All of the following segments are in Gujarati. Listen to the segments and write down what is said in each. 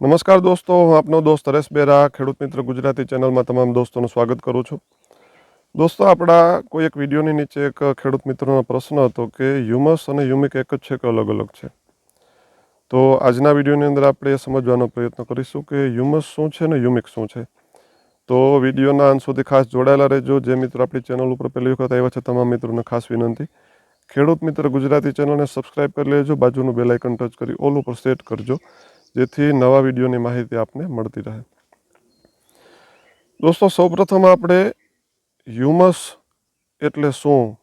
નમસ્કાર દોસ્તો, હું આપનો દોસ્ત હરેશ બેરા, ખેડૂત મિત્ર ગુજરાતી ચેનલમાં તમામ દોસ્તોનું સ્વાગત કરું છું. દોસ્તો, આપણા કોઈ એક વિડીયોની નીચે એક ખેડૂત મિત્રોનો પ્રશ્ન હતો કે હ્યુમસ અને હ્યુમિક એક જ છે કે અલગ અલગ છે? તો આજના વિડીયોની અંદર આપણે એ સમજવાનો પ્રયત્ન કરીશું કે હ્યુમસ શું છે ને હ્યુમિક શું છે. તો વિડીયોના અંત સુધી ખાસ જોડાયેલા રહેજો. જે મિત્રો આપણી ચેનલ ઉપર પહેલી વખત આવ્યા છે, તમામ મિત્રોને ખાસ વિનંતી. ખેડૂત મિત્ર ગુજરાતી ચેનલને સબસ્ક્રાઇબ કરી લેજો. બાજુનું બેલાઇકન ટચ કરી ઓલ ઉપર સેટ કરજો. જેથી નવા વિડીયોની માહિતી આપને મળતી રહે. દોસ્તો, સૌપ્રથમ આપણે હ્યુમસ એટલે શું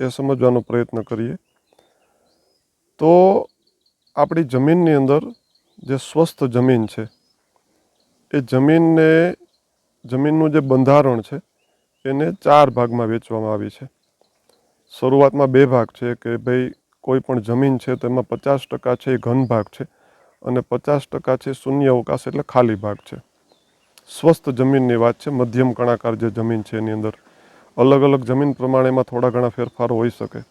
એ સમજવાનો પ્રયત્ન કરીએ. તો આપણી જમીનની અંદર જે સ્વસ્થ જમીન છે, એ જમીનને, જમીનનું જે બંધારણ છે, એને ચાર ભાગમાં વેચવામાં આવી છે. શરૂઆતમાં બે ભાગ છે કે ભાઈ કોઈ પણ જમીન છે તો એમાં પચાસ ટકા છે એ ઘન ભાગ છે. અને પચાસ ટકા છે શૂન્ય અવકાશ એટલે ખાલી ભાગ છે. સ્વસ્થ જમીનની વાત છે, મધ્યમ કણાકાર જે જમીન છે એની અંદર અલગ અલગ જમીન પ્રમાણે એમાં થોડા ઘણા ફેરફારો હોઈ શકે.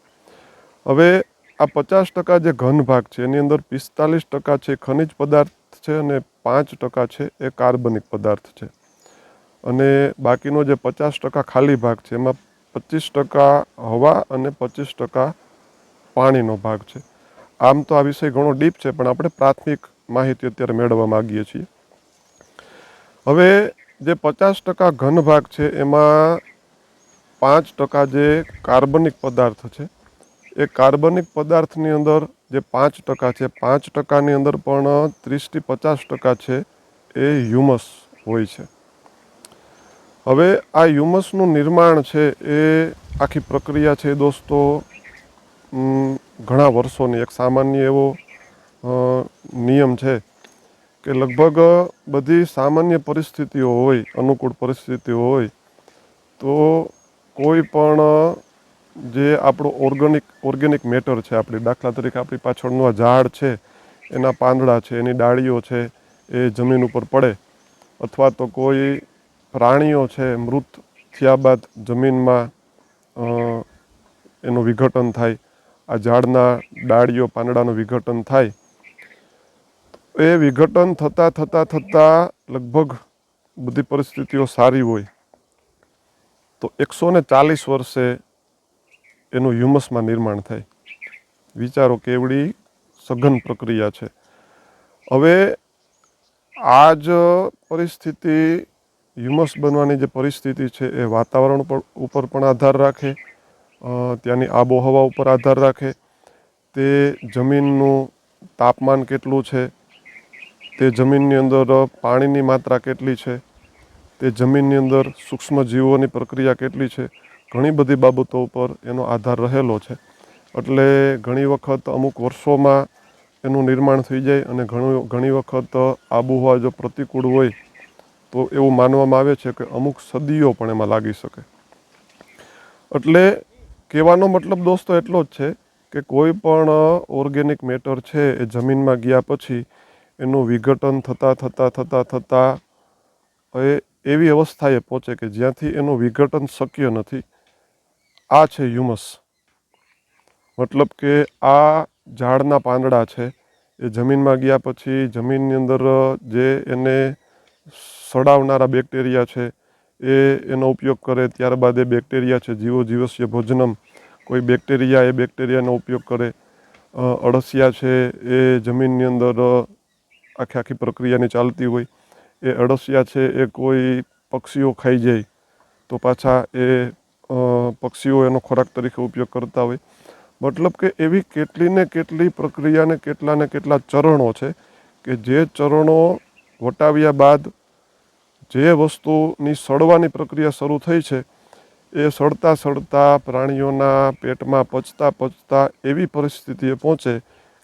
હવે આ પચાસ ટકા જે ઘન ભાગ છે એની અંદર પિસ્તાલીસ ટકા છે ખનિજ પદાર્થ છે અને પાંચ ટકા છે એ કાર્બનિક પદાર્થ છે. અને બાકીનો જે પચાસ ટકા ખાલી ભાગ છે એમાં પચીસ ટકા હવા અને પચીસ ટકા પાણીનો ભાગ છે. આમ તો આ વિષય ઘણો ડીપ છે, પણ આપણે પ્રાથમિક માહિતી અત્યારે મેળવવા માગીએ છીએ. હવે જે પચાસ ટકા ઘન ભાગ છે, એમાં પાંચ ટકા જે કાર્બનિક પદાર્થ છે, એ કાર્બનિક પદાર્થની અંદર જે પાંચ ટકા છે, પાંચ ટકાની અંદર પણ ત્રીસથી પચાસ ટકા છે, એ હ્યુમસ હોય છે. હવે આ હ્યુમસનું નિર્માણ છે, એ આખી પ્રક્રિયા છે, દોસ્તો. ઘણા વર્ષોની એક સામાન્ય એવો નિયમ છે કે લગભગ બધી સામાન્ય પરિસ્થિતિઓ હોય, અનુકૂળ પરિસ્થિતિઓ હોય, તો કોઈ પણ જે આપણું ઓર્ગેનિક ઓર્ગેનિક મેટર છે, આપણી દાખલા તરીકે આપણી પાછળનું આ ઝાડ છે, એના પાંદડા છે, એની ડાળીઓ છે, એ જમીન ઉપર પડે. અથવા તો કોઈ પ્રાણીઓ છે, મૃત થયા બાદ જમીનમાં એનું વિઘટન થાય. આ ઝાડના ડાળીઓ પાંદડાનું વિઘટન થાય. એ વિઘટન થતાં થતાં થતાં લગભગ બધી પરિસ્થિતિઓ સારી હોય. તો એકસો ને ચાલીસ વર્ષે એનું હ્યુમસમાં નિર્માણ થાય. વિચારો કેવડી સઘન પ્રક્રિયા છે. હવે આ જ પરિસ્થિતિ હ્યુમસ બનવાની જે પરિસ્થિતિ છે એ વાતાવરણ પર ઉપર પણ આધાર રાખે. ત્યાંની આબોહવા ઉપર આધાર રાખે. તે જમીનનું તાપમાન કેટલું છે? તે જમીનની અંદર પાણીની માત્રા કેટલી છે? તે જમીનની અંદર સૂક્ષ્મ જીવોની પ્રક્રિયા કેટલી છે? ઘણી બધી બાબતો ઉપર એનો આધાર રહેલો છે. એટલે ઘણી વખત અમુક વર્ષોમાં એનું નિર્માણ થઈ જાય અને ઘણું, ઘણી વખત આબોહવા જો પ્રતિકૂળ હોય, તો એવું માનવામાં આવે છે કે અમુક સદીઓ પણ એમાં લાગી શકે. એટલે કહેવાનો મતલબ દોસ્તો એટલો જ છે કે કોઈ પણ ઓર્ગેનિક મેટર છે એ જમીનમાં ગયા પછી એનું વિઘટન થતાં થતાં થતાં થતાં, એ, એવી અવસ્થાએ પહોંચે કે જ્યાંથી એનું વિઘટન શક્ય નથી. આ છે હ્યુમસ મતલબ કે આ ઝાડના પાંદડા છે એ જમીનમાં ગયા પછી જમીનની અંદર જે એને સડાવનારા બેક્ટેરિયા છે એ એનો ઉપયોગ કરે ત્યારબાદ એ બેક્ટેરિયા છે, જીવો જીવસ્ય ભોજનમ. કોઈ બેક્ટેરિયા એ બેક્ટેરિયાનો ઉપયોગ કરે. અળસિયા છે, એ જમીનની અંદર આખી આખી પ્રક્રિયાની ચાલતી હોય. એ અળસિયા છે, એ કોઈ પક્ષીઓ ખાઈ જાય. તો પાછા એ પક્ષીઓ એનો ખોરાક તરીકે ઉપયોગ કરતા હોય. મતલબ કે એવી કેટલી ને કેટલી પ્રક્રિયાને કેટલા ને કેટલા ચરણો છે કે જે ચરણો વટાવ્યા બાદ જે વસ્તુની સડવાની પ્રક્રિયા શરૂ થઈ છે, એ સડતા સડતા પ્રાણીઓના પેટમાં પચતા પચતા એવી પરિસ્થિતિએ પહોંચે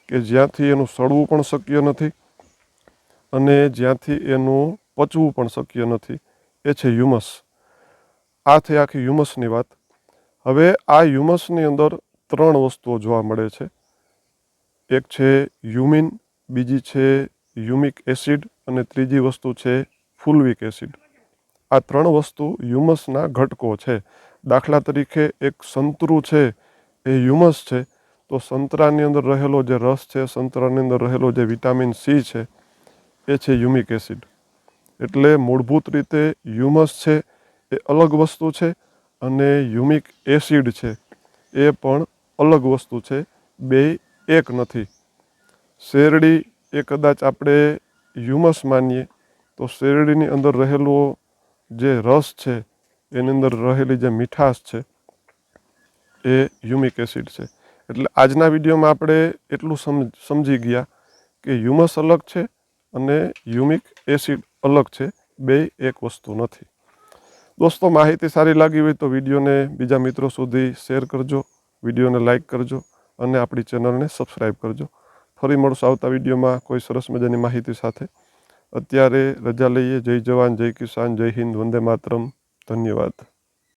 કે જ્યાંથી એનું સડવું પણ શક્ય નથી અને જ્યાંથી એનું પચવું પણ શક્ય નથી. એ છે હ્યુમસ આ થઈ આખી હ્યુમસની વાત. હવે આ હ્યુમસની અંદર ત્રણ વસ્તુઓ જોવા મળે છે. એક છે યુમિન, બીજી છે યુમિક એસિડ અને ત્રીજી વસ્તુ છે ફુલવિક એસિડ. આ ત્રણ વસ્તુ હ્યુમસના ઘટકો છે. દાખલા તરીકે એક સંતરું છે, એ હ્યુમસ છે, તો સંતરાની અંદર રહેલો જે રસ છે, સંતરાની અંદર રહેલો જે વિટામિન સી છે, એ છે યુમિક એસિડ. એટલે મૂળભૂત રીતે હ્યુમસ છે, એ અલગ વસ્તુ છે અને યુમિક એસિડ છે, એ પણ અલગ વસ્તુ છે, બે એક નથી. શેરડી એ કદાચ આપણે હ્યુમસ માનીએ. તો શેરડીની અંદર રહેલો જે રસ છે, એની અંદર રહેલી જે મીઠાશ છે, એ યુમિક એસિડ છે. એટલે આજના વિડીયોમાં આપણે એટલું સમ સમજી ગયા કે હ્યુમસ અલગ છે અને યુમિક એસિડ અલગ છે, બે એક વસ્તુ નથી. દોસ્તો, માહિતી સારી લાગી હોય તો વિડીયોને બીજા મિત્રો સુધી શેર કરજો, વિડીયોને લાઈક કરજો અને આપણી ચેનલને સબસ્ક્રાઈબ કરજો. ફરી મળશું આવતા વિડીયોમાં કોઈ સરસ મજાની માહિતી સાથે. અત્યારે રજા લઈએ. જય જવાન જય કિસાન જય હિન્દ વંદે માતરમ. ધન્યવાદ.